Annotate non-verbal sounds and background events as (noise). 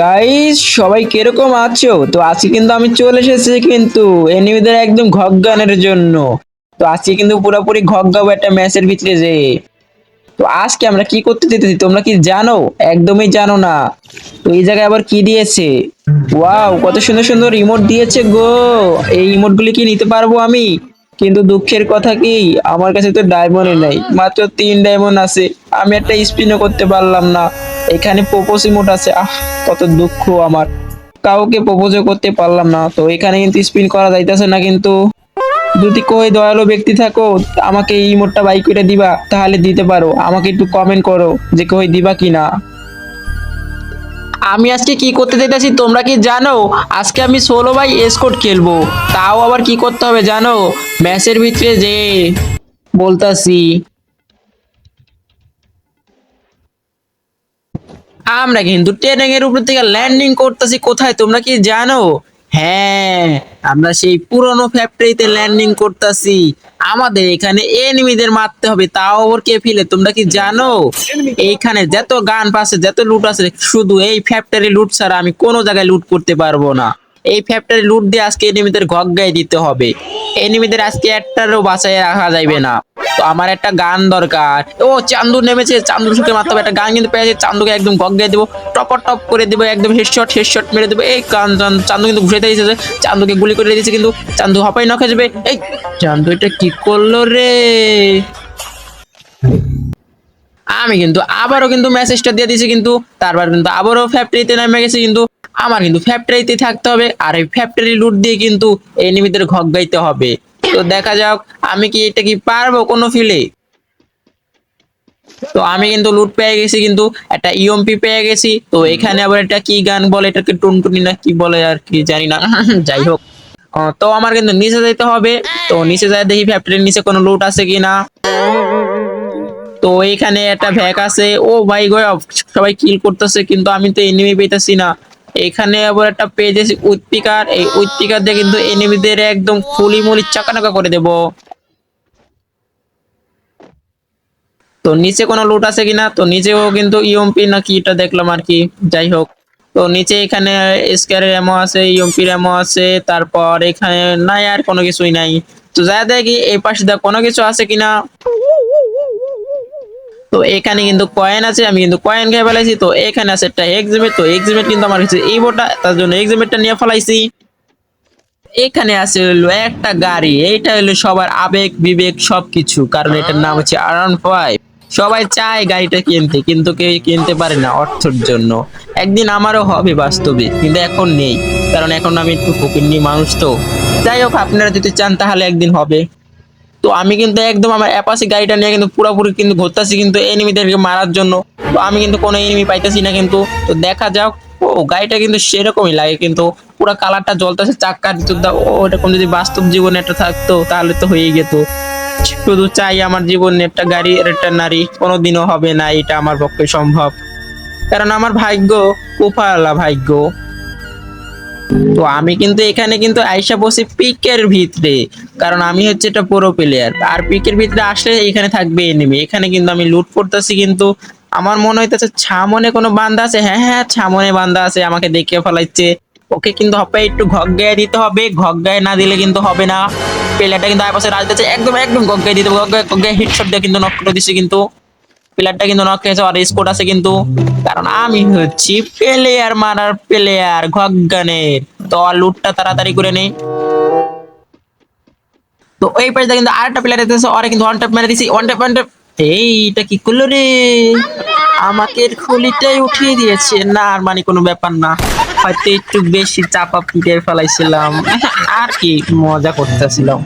Guys সবাই কীরকম আছো? তো আজকে কিন্তু আমি চলে এসেছি কিন্তু এনিমিদের একদম ঘগ্গানের জন্য। তো আজকে কিন্তু পুরোপুরি ঘগ্গাবো একটা ম্যাচের ভিতরে যে। তো আজকে আমরা কি করতে যেতেছি, তোমরা কি জানো? একদমই জানো না। তো এই জায়গায় আবার কি দিয়েছে? ওয়াও কত সুন্দর সুন্দর রিমোট দিয়েছে গো। এই ইমোট গুলি কি নিতে পারব আমি? কিন্তু দুঃখের কথা কি, আমার কাছে তো ডায়মন্ডই নেই। মাত্র তিন ডায়মন্ড আছে। আমি একটা স্পিনও করতে পারলাম না। এখানে প্রপোজ ইমোট আছে, আহ, কত দুঃখ আমার। কাউকে প্রপোজও করতে পারলাম না, তো এখানে কিন্তু স্পিন করা যাইতেছে না কিন্তু। যদি কই দয়ালু ব্যক্তি থাকো, আমাকে এই ইমোটটা বাই করে দিবা, তাহলে দিতে পারো। আমাকে একটু কমেন্ট করো যে কই দিবা কিনা। আমি আজকে কি করতে চাইতেছি তোমরা কি জানো? আজকে আমি ষোলো বাই এসকোট খেলব। তাও আবার কি করতে হবে জানো? ম্যাচের ভিতরে যে বলতাছি আমরা কিন্তু ট্রেনিং এর উপর থেকে ল্যান্ডিং করতেছি। কোথায় তোমরা কি জানো? হ্যাঁ আমরা সেই পুরনো ফ্যাক্টরিতে ল্যান্ডিং করতেছি। আমাদের এখানে এনিমিদের মারতে হবে তাও ওর কে ফেলে? তোমরা কি জানো? এইখানে যত গান পাশে যত লুট আছে শুধু এই ফ্যাক্টরি লুট ছাড়া আমি কোনো জায়গায় লুট করতে পারব না। এই ফ্যাক্টরি লুট দিয়ে আজকে এনিমিদের গগ্গায় দিতে হবে। এনিমিদের আজকে একটারও বাঁচাই রাখা যাবে না। তো আমার একটা গান দরকার। ও, চান্দু নেমেছে। চান্দুর সুখে হবে। একটা গান কিন্তু পেয়েছে চান্দুকে একদম গগ্গায় দেবো। টপর টপ করে দেবো। একদম হেডশট হেডশট মেরে দেবো। এই চান্দু কিন্তু ঘুরে দিয়েছে চান্দুকে গুলি করে দিয়েছে কিন্তু চান্দু হপাই নখে যাবে। এই চান্দু এটা কি করল রে? আমি কিন্তু আবারও কিন্তু মেসেজটা দিয়ে দিয়েছি কিন্তু তারপর কিন্তু আবারও ফ্যাক্টরিতে নেমে গেছি কিন্তু আমার কিন্তু ফ্যাক্টরিতে থাকতে হবে, আর এই ফ্যাক্টরি লুট দিয়ে কিন্তু এনিমিদের ঘক গাইতে হবে। তো দেখা যাক, আমি কি এটা কি পারব কোনো ফিলে তো আমি কিন্তু লুট পেয়ে গেছি, কিন্তু একটা ইএমপি পেয়ে গেছি। তো এখানে আবার এটা কি গান বলে এটাকে টুনটুনি না কি বলে আর কি জানি না। (laughs) যাই হোক। তো আমার কিন্তু নিচে যেতে হবে। তো নিচে যায় দেখি ফ্যাক্টরির নিচে কোনো লুট আছে কিনা তো এখানে একটা ভ্যাক আছে। ও ভাই গো, সবাই কিল করতেছে, কিন্তু আমি তো এনিমি পেতেছি না। এখানে আবার একটা পেজ আছে উৎপিকার। এই উৎপিকার দিয়ে কিন্তু এনিমিদের একদম ফুলি মুলি চাকানাকা করে দেব। তো নিচে কোনো লুট আছে কিনা? তো নিচেও কিন্তু ইএমপি না কি এটা দেখলাম আর কি। যাই হোক। তো নিচে এখানে স্কোয়ারের এমো আছে ইএমপির এমো আছে, তারপর এখানে নাই আর কোনো কিছুই নাই। তো যা দেখি এই পাশে কোনো কিছু আছে কিনা? তো এখানে কিন্তু কয়েন আছে, আমি কিন্তু কয়েন খেয়ে ফেলাইছি, তো এখানে আছে একটা এক্সিমেট তো এক্সিমেট কিন্তু আমার কাছে এই বোটা তার জন্য এক্সিমেটটা নিয়ে ফেলাইছি। এখানে আছে হলো একটা গাড়ি, এইটা হলো সবার আবেগ, বিবেক সবকিছু, কারণ এটার নাম হচ্ছে আরাউন্ড ফাইভ সবাই চায় গাড়িটা কিনতে, কিন্তু কেউ কিনতে পারে না অর্থের জন্য। একদিন আমারও হবে বাস্তবে, কিন্তু এখন নেই, কারণ এখন আমি একটু ফকিন্নি মানুষ তো। যাই হোক, আপনারা যদি চান তাহলে একদিন হবে। তো আমি কিন্তু একদম আমার অ্যাপাসি গাড়িটা নিয়ে কিন্তু পুরোপুরি কিন্তু ঘুরতেছি কিন্তু এনিমিদেরকে মারার জন্য। তো আমি কিন্তু কোনো এনিমি পাইতেছি না কিন্তু। তো দেখা যাক। ও, গাড়িটা কিন্তু সেরকমই লাগে কিন্তু। পুরো কালারটা জ্বলতেছে, চাক্কার যুদ্ধ। ও এরকম যদি বাস্তব জীবনে একটা থাকতো, তাহলে তো হয়েই যেত। শুধু চাই আমার জীবনে একটা গাড়ি, আর একটা নারী। কোনোদিনও হবে না, এটা আমার পক্ষে সম্ভব। কারণ আমার ভাগ্য কুফালা ভাগ্য। তো আমি কিন্তু এখানে কিন্তু আইসা বসি পিকের ভিতরে, কারণ আমি হচ্ছে একটা পুরো প্লেয়ার আর পিকের ভিতরে আসলে এখানে থাকবে এনিমি এখানে কিন্তু আমি লুট করতেছি কিন্তু আমার মনে হইতেছে ছামনে কোনো বান্দা আছে? হ্যাঁ হ্যাঁ ছামনে বান্দা আছে, আমাকে দেখে ফেলাইছে। ওকে কিন্তু হবে একটু ঘগ্গায় দিতে হবে। ঘগ্গায় না দিলে কিন্তু হবে না। প্লেয়ারটা কিন্তু আশেপাশে রাজতেছে একদম একদম ঘগ্গায় দিতে হবে। ঘগ্গায় ঘগ্গায় হিটশট দিয়ে কিন্তু নক করে দিচ্ছে কিন্তু। প্লেয়ারটা কিন্তু নক খেয়েছে, আর স্কোর আছে কিন্তু, কারণ আমি হচ্ছি প্লেয়ার মারার প্লেয়ার ঘগ্গানের তো লুটটা তাড়াতাড়ি করে নেই। তো এই পাশে কিন্তু আরেকটা প্লেয়ার এসেছে ওরা কিন্তু ওয়ান ট্যাপ মেরে দিছি ওয়ান ট্যাপ ওয়ান ট্যাপ এইটা কি করল রে? আমাকে খুলিটাই উঠিয়ে দিয়েছে। না, আর মানে কোনো ব্যাপার না। হয়তো একটু বেশি চাপা পিটে ফেলাইছিলাম। (laughs) আর কি মজা করতেছিলাম।